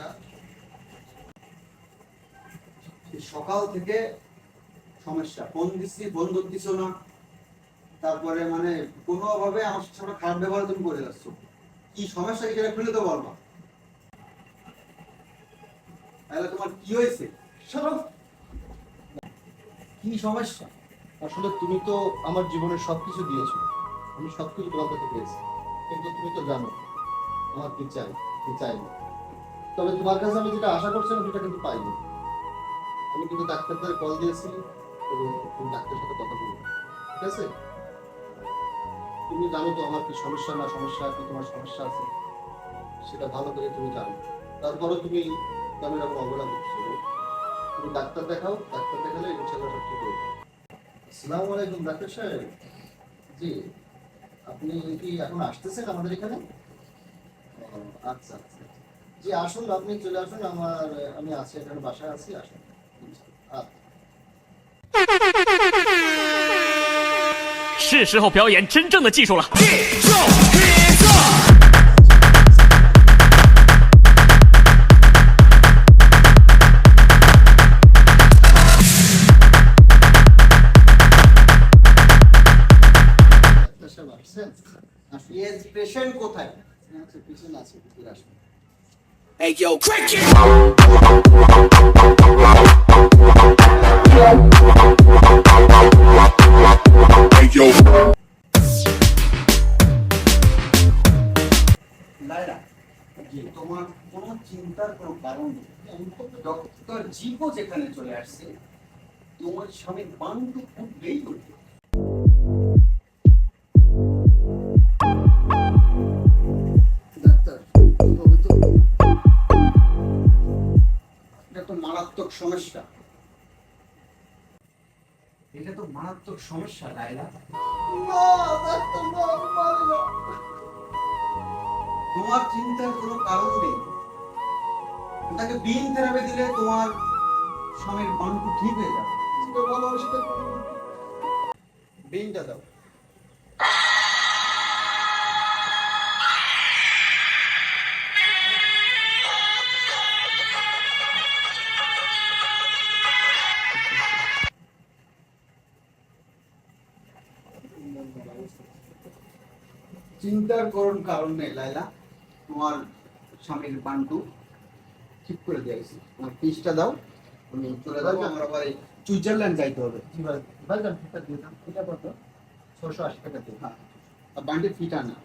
না। সকাল থেকে সমস্যা। ফোন দিচ্ছি, ফোন ধরতিস না। তারপরে মানে কোনোভাবে আমার সাথে খারাপ ব্যবহার তুমি করে যাচ্ছ। কি সমস্যা সেটা খুলে তো বলবা। তাহলে তোমার কি হয়েছে? কি সমস্যা? আসলে তুমি তো আমার জীবনে সবকিছু দিয়েছ। আমি সবকিছু তোমার কাছে পেয়েছি। কিন্তু তুমি তো জানো, আমার কি চাই? কি চাই না? তবে তোমার কাছে আমি যেটা আশা করছিলাম, সেটা কিন্তু পাইনি। আমি কিন্তু ডাক্তারদের কল দিয়েছি এবং তুমি ডাক্তারের সাথে কথা বলব ঠিক আছে? তুমি জানো তো আমার কি সমস্যা, না সমস্যা, কি তোমার সমস্যা আছে? সেটা ভালো করে তুমি জানো। তারপরে তুমি তেমন এরকম অবহেলা করছ। তুমি ডাক্তার দেখাও, ডাক্তার দেখালে ইনশাল্লাহ সব ঠিক যাবে। আসসালামু আলাইকুম, ডাক্তার সাহেব। জি, আপনি কি এখন আসতেছেন আমাদের এখানে? আচ্ছা আচ্ছা। জি আসুন আপনি চলে আসুন আমার আমি আছি এখানে বাসায় আছি আসুন আচ্ছা 是时候表演真正的技术了。 ডাক্তার সাহেব আসছেন আসুন এজ পেশেন্ট কোথায় আচ্ছা পিছনে আছে ভিতরে আসুন Hey yo, crank it! Hey yo. তোমার কোনো চিন্তার কোনো কারণ নেই ডক্টর জিপো যেখানে চলে আসছে তোমার স্বামীর বান্টু ফুটলেই উঠবে মারাত্মক সমস্যা। এটা তো মারাত্মক সমস্যা লাইলা তোমার চিন্তার কোনো কারণ নেই। তাকে বিন থেরাপি দিলে তোমার স্বামীর বান্টু ঠিক হয়ে যাবে। সেটা। বিনটা দাও। চিন্তার করুন কারণে লাইলা তোমার স্বামীর বান্টু ঠিক করে দিয়েছি তোমার পিসটা দাও তুমি চলে দাও আমার আবার সুইজারল্যান্ড যাইতে হবে এটা। কত? ছশো আশি টাকা দিয়ে হ্যাঁ আর বান্টির ফিটা না